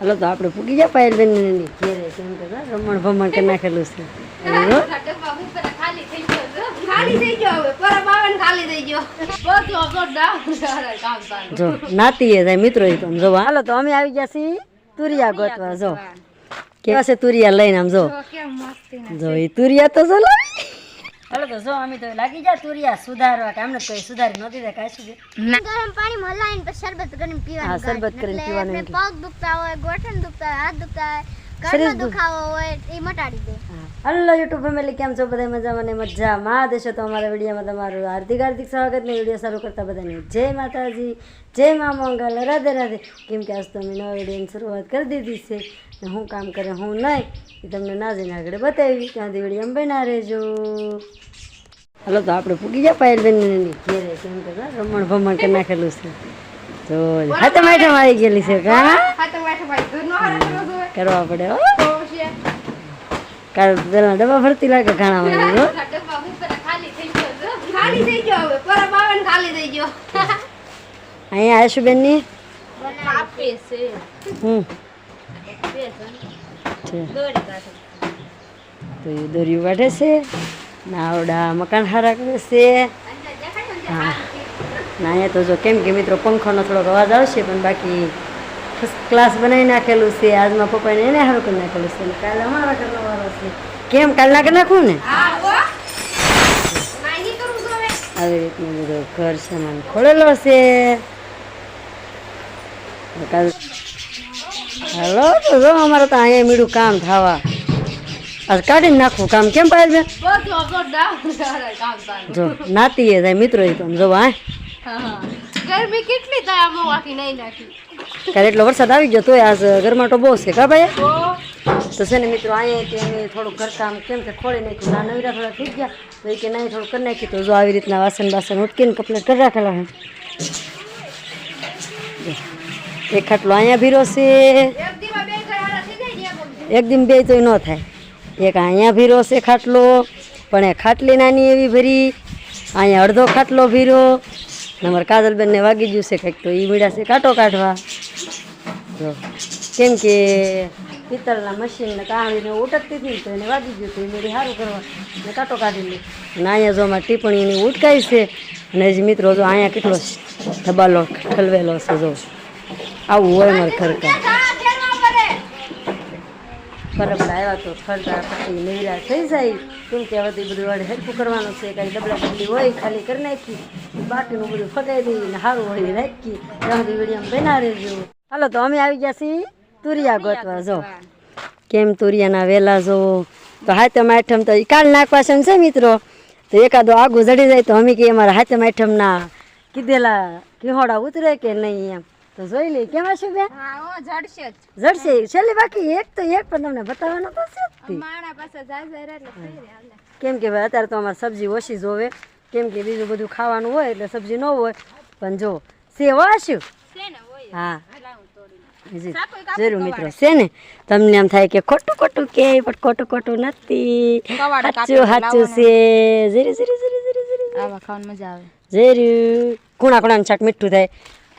હાલો તો આપણે પૂગી ગયા પાયલ બેન ઘેરે કેમ કે રમણ ભમણ કરી નાખેલું છે. જો નાતી જાય મિત્રો જો હાલો તો અમે આવી ગયા છીએ તુરિયા ગોતવા જો. કેવા છે તુરિયા લઈને આમ જો. જો એ તુરિયા તો ચલો હાલો તો જો અમે તો લાગી જા તુરિયા સુધારવા કે અમને કોઈ સુધારી નહોતી દે કાંઈ સુધી ગરમ પાણી મલાઈને પછી શરબત કરીને પીવાનું હા શરબત કરીને પીવાનું એટલે એટલે. પગ દુખતા હોય ગોઠણ દુખતા હોય હાથ દુખતા હોય શરીર દુખાવો હોય એ મટાડી દે. હલો યુટ્યુબ ફેમિલી કેમ છો? બધા મજામાં ને મજામાં દેશો? તો અમારા વિડીયોમાં તમારું હાર્દિક હાર્દિક સ્વાગત ને વીડિયો શરૂ કરતા બધાને જય માતાજી જય મા મંગલ રાધે રાધે. કેમ કે આજ તો અમે નવા વિડીયોની શરૂઆત કરી દીધી છે. ને હું કામ કરે હું નહીં એ તમને ના જઈને આગળ બતાવી. ત્યાંથી વીડિયો બના રહેજો. હલો તો આપણે પૂગી જાય પાયલ બેન ઘેરે કેમ કે કા રમણ ભમણ કરી નાખેલું છે. તો હાથે માઠમ આવી ગયેલી છે કા? નો કરવા પડે હો. કાલ પેલા ડબ્બા ભરતી લાગે ઘણા ને ગયો અહીંયા આશુબેનની આપે છે. હમ. તો એ દોર્યું વાઢે છે. નાવડા મકાન હારા કરે છે. હા. ના અહીંયા તો જો કેમ કે મિત્રો પંખોનો થોડોક અવાજ આવશે પણ બાકી ફર્સ્ટ ક્લાસ બનાવી નાખેલું છે. આજમાં પપ્પાને એને સારું કરી નાખેલું છે. કાલે અમારા ઘરનો વારો છે. કેમ? કાલ નાખે નાખું ને? આવી રીતનું બધો ઘર સામાન ખોલેલો છે. કાલ હાલો તો જો અમારે તો અહીંયા મીડું કામ થવા આજ કાઢીને નાખવું કામ કેમ પાયલ બેન બધું આપણો ડાઉન કામ ચાલુ જો નાતી એ જાય મિત્રો એ તો આમ જો હા હા ગરમી કેટલી થાય આમ વાકી નહીં નાખી કાલે એટલો વરસાદ આવી ગયો તોય આજ ઘરમાં તો બહુ છે કા ભાઈ? તો? તો છે ને મિત્રો અહીંયા કે અમે થોડુંક ઘરકામ કેમ કે ખોળી નાખ્યું ના નવીરા થોડા થઈ ગયા તો એ કે નહીં થોડું કરી નાખ્યું તો જો આવી રીતના વાસણ બાસણ ઉટકીને કપલેટ કરી રાખેલા છે જો. એક ખાટલો અહીંયા ભીરો છે એક દીવા બે ઘર થઈ જાય ને એક દિન બે તોય ન થાય. એક અહીંયા ભીરો છે ખાટલો, પણ એ ખાટલી નાની એવી ભરી, અહીંયા અડધો ખાટલો ભીરો અમારે કાજલબેનને વાગી ગયું છે કંઈક, તો એ મીડા છે કાંટો કાઢવા. જો કેમ કે પિત્તળના મશીનને કાણીને ઉટકતી હતી તો એને વાગી ગયું તો એ મીડી સારું કરવા ને કાંટો કાઢી લે અને અહીંયા જો અમારે ટીપણીની ઉટકાઈ છે, અને હજી મિત્રો જો અહીંયા કેટલો ધબાલો ઠલવેલો છે, જો. આવું હોય અમારે ખરકા બરાબર આવ્યા તો ફરતા પછી નૈરા થઈ જાય. કેમ કે હવે બધું વડે હેરખું કરવાનું છે, કાંઈ ડબલા ડબલી હોય, ખાલી કરી નાખી, બાકીનું બધું ફગાઈ દઈ ને સારું હોય રાખી સુધી વીડિયો બના રહેજો. હાલો, તો અમે આવી ગયા છીએ તુરિયા ગોતવા, જો. કેમ તુરિયાના વેલા, જો. તો હાથમ આઠમ તો કાલ નાખવા છે મિત્રો? તો એકાદો આગું જડી જાય તો અમે કે અમારા હાથમ આઠમના કીધેલા કિહોડા ઉતરે કે નહીં એમ. તો જોઈ લઈ કેમ હશે બેન? જડશે જડશે. છેલ્લી બાકી એક તો એક પણ તમને બતાવવાનો તો છે માણા પાસે કેમ કે ભાઈ અત્યારે તો અમારે સબ્જી ઓછી જોવે કેમ કે બીજું બધું ખાવાનું હોય એટલે સબ્જી ન હોય. પણ જો સેવા શું ને હા. જરૂર મિત્રો છે ને? તમને એમ થાય કે ખોટું ખોટું કે પણ ખોટું ખોટું નથી. સાચું સાચું છે. જીરી જીરી જીરી જીરી જીરી આવા ખાવાની મજા આવે. જેર્યું કુણા કુણાનું શાક મીઠું થાય.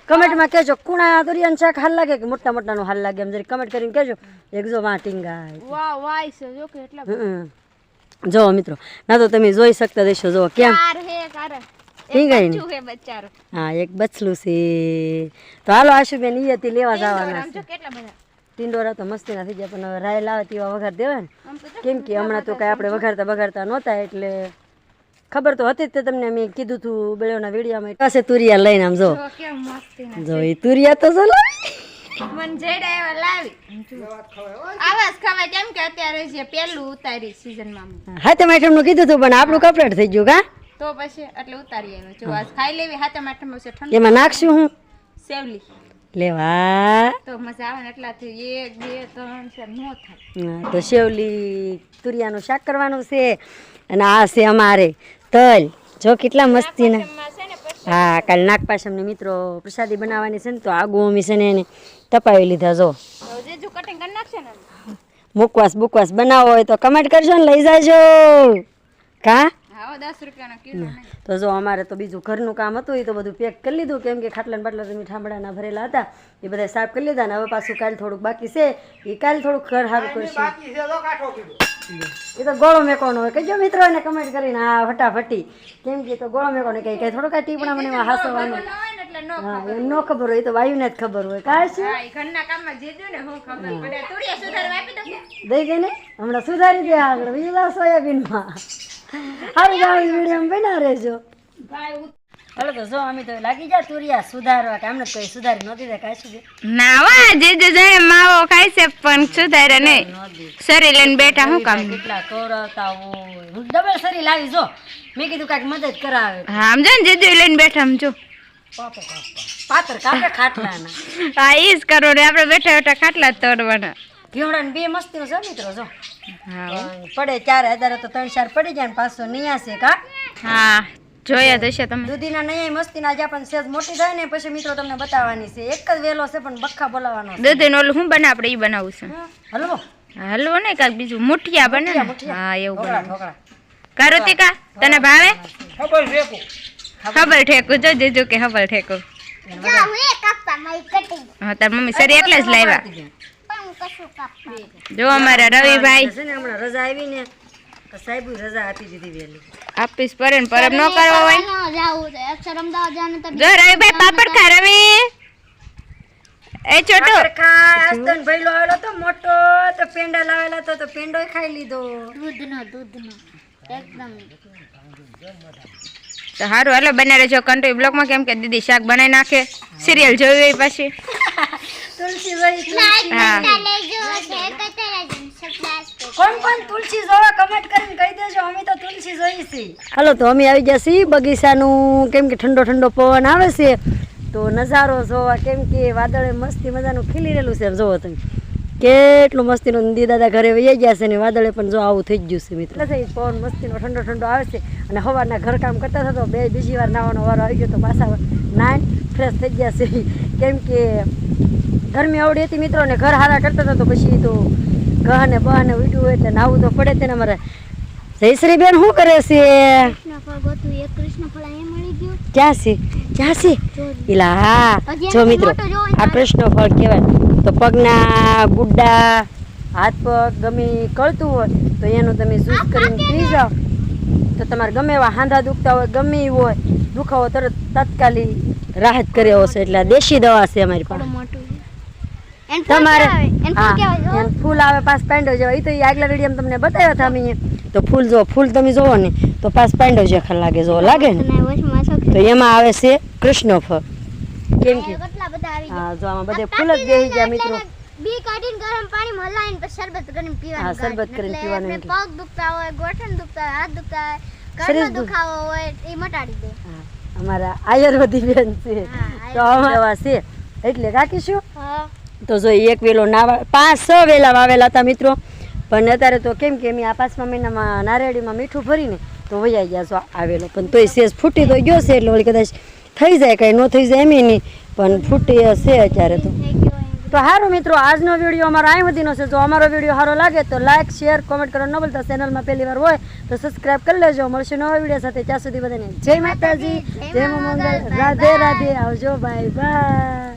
કમેન્ટમાં કહેજો કુણા દોરિયાનું શાક હાલ લાગે કે મોટા મોટાનું હાલ લાગે? એમ જરી કમેન્ટ કરીને કહેજો એક જો વાં ટીંગાય. વાહ વાય છે જો કે એટલા જો મિત્રો ના તો તમે જોઈ શકતા દેશો જો કેમ. ટીંગાય ને. હે એક બચલું છે. તો હાલો આશુબેન ઈ હતી લેવા જવાના ટીંડોરા તો મસ્તીના થઈ ગયા પણ હવે રાય લાવે તેવા વઘાર દેવાય ને. કેમ કે હમણાં તો કાંઈ આપણે વઘારતા બઘારતા નહોતા એટલે ખબર તો હતી જ તમને મેં કીધું તું બેળોના વિડીયોમાં પાસે તુરિયા લઈને આમ જો. જો ના એ તુરિયા તો જો મન જેડા એવા લાવી. આવાજ ખાવા કેમ કે અત્યારે જે પેલું ઉતારી સીઝનમાં. હાથે માઠમનું કીધું તું પણ આપણું કપલેટ થઈ ગયું કા? તો પછી એટલે ઉતારી આવ્યો જો આજ ખાઈ લેવી હાથે માથે છે ઠંડુ. એમાં નાખશું હું? સેવલી. લેવા. તો મજા આવે ને એટલાથી એક બે ત્રણ ચાર નો થાય. તો સેવલી તુરિયાનું શાક કરવાનું છે અને આ છે અમારે તલ જો કેટલા મસ્તીના. ને હા કાલ નાગપાશમની મિત્રો પ્રસાદી બનાવવાની છે ને તો આગુ અમે છે ને એને તપાવી લીધા જો. મુકવાસ બુકવાસ બનાવો હોય તો કમેન્ટ કરજો ને લઈ જાજો. કા? દસ રૂપિયાનો કિલો તો જો અમારે તો બીજું ઘરનું કામ હતું એ તો બધું પેક કરી લીધું. કેમ કે ખાટલા બાટલા તમે ઠામડાના ભરેલા હતા. એ બધા સાફ કરી લીધા ને હવે પાછું કાલ થોડુંક બાકી છે. એ કાલ થોડુંક ઘર સારું કરશું. એ તો ગોળો મેકોનો હોય. કહેજો મિત્રો એને કમેન્ટ કરીને હા ફટાફટી. કેમ કે તો ગોળો મેકોનો કઈ કઈ થોડુંક આ ટીપણા મને હાસવાનું. ન ને ન એમ ન ખબર હોય તો તો વાયુને જ ખબર હોય. કાય છે? ઘરના કામમાં જે દ્યો ને હું ખબર પડે. તુરિયા સુધારવા આપી દઉં. દઈ ગઈ ને? હમણાં સુધારી દે આગળ. બીજું લાવ સોયાબીનમાં. સારું જાવ વીડિયો બના રહેજો. હાલો તો જો અમે તો લાગી જા તુરિયા સુધારવા કે અમને તો કઈ સુધારી નહોતી દે કાંઈ ના વા જે જે જાય માવો ખાય છે પણ સુધારે નહીં. સરી લઈને બેઠા હું કામ? કેટલા કવરાવતા હોય. હું ડબલ સરી લાવી જો. મેં કીધું કાંઈક મદદ કરાવે. હા સમજો ને જે જે લઈને બેઠા આમ જો. પાપો પાપો પાતર કાપે ખાટલાના. હા ઈ જ કરો આપણે બેઠા બેઠા ખાટલા જ તોડવાના. ઘીવડા બે મસ્તીનો છે મિત્રો જો પડે ચાર અત્યારે તો ત્રણ ચાર પડી જાય ને પાછો નૈયા કા? હા જોયા તો તમે. દૂધીના નૈયા મસ્તીના જ્યાં પણ સેજ મોટી થાય ને પછી મિત્રો તમને બતાવવાની છે. એક જ વેલો છે પણ બખ્ખા બોલાવવાનો છે. નો ઓલું હું બને આપણે ઈ બનાવું છે. હલવો. હલવો ને કાંઈક બીજું મુઠિયા બને ને. હા એવું બને ઢોકળા. કારુતિકા તને ભાવે? ખબર ઠેકું જો જેજો કે ખબર ઠેકું. હું તાર મમ્મી સરી એટલે જ લાવ્યા. પણ હું કશું કાપવા જો અમારા રવિભાઈ. હમણાં રજા આવી ને તો રજા આપી દીધી વહેલી. આપીશ પરે ને પરબ ન કરવા હોય. જો રવિભાઈ પાપડ ખા રવિ એ છોટુ. તો મોટો તો પેંડા લાવેલા તો તો પેંડોય ખાઈ લીધો. દૂધનો દૂધનો. એકદમ. તો સારું હાલો બને રહેજો કંટ્રી બ્લોકમાં કેમ કે દીદી શાક બનાવી નાખે. સિરિયલ જોઈ હોય પછી. તુલસી જોઈ લાઈક હા. કરતા લેજો શેર કરતા લેજો સબસ્ક્રાઇબ કોણ કોણ તુલસી જોવા કમેન્ટ કરીને કહી દેજો. અમે તો તુલસી જોઈ છે હાલો તો અમે આવી ગયા છીએ બગીચાનું કેમ કે ઠંડો ઠંડો પવન આવે છે. તો નજારો જોવા કેમ કે વાદળે મસ્તી મજાનું ખીલી રહેલું છે જોવો તમે. કેટલું મસ્તીનું નંદી દાદા ઘરે વહી ગયા છે ને વાદળે પણ જો આવું થઈ ગયું છે મિત્ર. પવન મસ્તીનો ઠંડો ઠંડો આવે છે અને સવારના ઘરકામ કરતા થતો બે બીજી વાર નાવાનો વારો આવી ગયો તો પાછા નાઈન ફ્રેશ થઈ ગયા છે. કેમ કે ગરમી આવડી હતી મિત્રો ને ઘર હારા કરતા હતા તો પછી તો ગહ ને બહ ને ઉઠ્યું હોય એટલે નાવું તો પડે તેને મારે જયશ્રી બેન શું કરે છે? ક્યાં છે? ક્યાં છે? એલા હા જો મિત્રો આ કૃષ્ણ ફળ કહેવાય. તો પગના ગુડ્ડા હાથ પગ ગમે ઈ કળતું હોય તો એનું તમે જ્યુસ કરીને પી જાઓ. તો તમારે ગમે એવા હાંધા દુખતા હોય ગમે હોય દુખાવો તરત તાત્કાલિક રાહત કરે એવો એટલે દેશી દવા છે અમારી પાસે. તમારે હા ફૂલ જો. આવે પાસ પેન્ડો જેવા. એ તો એ આગલા વીડિયો તમને બતાવ્યા હતા અમે. તો ફૂલ જો ફૂલ તમે જોવો ને તો પાસ પેન્ડો જેખા લાગે જો લાગે ને? તો એમાં આવે છે કૃષ્ણ ફળ કેમ કે? આવી હા જો આમાં બધે ફૂલ જ બેસી ગયા મિત્રો. બી કાઢીને ગરમ પાણી હલાવીને પછી શરબત કરીને પીવાનું હા, શરબત કરીને પીવાનું એટલે પગ દુખતા હોય ગોઠણ દુખતા હોય હાથ દુખતા હોય શરીર દુખાવો હોય એ મટાડી દે. હા, અમારા આયુર્વેદિક બેન છે. તો અમારા છે. એટલે રાખીશું. હા. તો જો એક વેલો ના પાંચ છ વેલા વાવેલા હતા મિત્રો. પણ અત્યારે તો કેમ કે અમે આ પાંચમા મહિનામાં નારેડીમાં મીઠું ભરીને તો વૈયા ગયા છો આવેલો પણ તોય સેજ ફૂટી તો ગયો છે એટલે વળી કદાચ થઈ જાય કાંઈ ન થઈ જાય એમ નહીં. પણ ફૂટી હશે અત્યારે તો. તો સારું મિત્રો, આજનો વીડિયો અમારો અહીં સુધીનો છે. જો અમારો વીડિયો સારો લાગે તો લાઇક શેર, કોમેન્ટ કરવાનું ન ભૂલતા. ચેનલમાં પહેલી વાર હોય તો સબસ્ક્રાઇબ કરી લેજો. મળશે નવા વીડિયો સાથે. ત્યાં સુધી બધાને જય માતાજી. જય મંગલ. રાધે રાધે. આવજો. Bye bye.